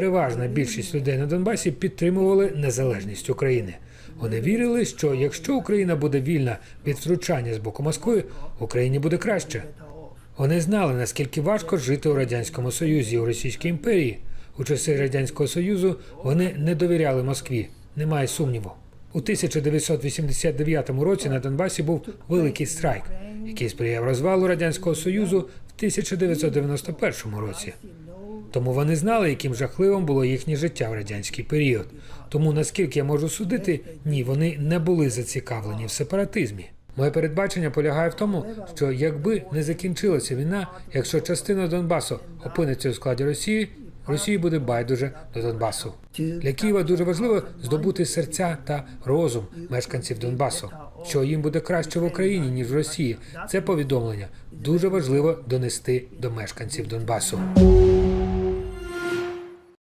Переважна більшість людей на Донбасі підтримували незалежність України. Вони вірили, що якщо Україна буде вільна від втручання з боку Москви, Україні буде краще. Вони знали, наскільки важко жити у радянському союзі у Російській імперії. У часи радянського союзу вони не довіряли Москві. Немає сумніву. У 1989 році на Донбасі був великий страйк, який сприяв розвалу радянського союзу в 1991 році. Тому вони знали, яким жахливим було їхнє життя в радянський період. Тому, наскільки я можу судити, ні, вони не були зацікавлені в сепаратизмі. Моє передбачення полягає в тому, що якби не закінчилася війна, якщо частина Донбасу опиниться у складі Росії, Росії буде байдуже до Донбасу. Для Києва дуже важливо здобути серця та розум мешканців Донбасу, що їм буде краще в Україні ніж в Росії. Це повідомлення дуже важливо донести до мешканців Донбасу.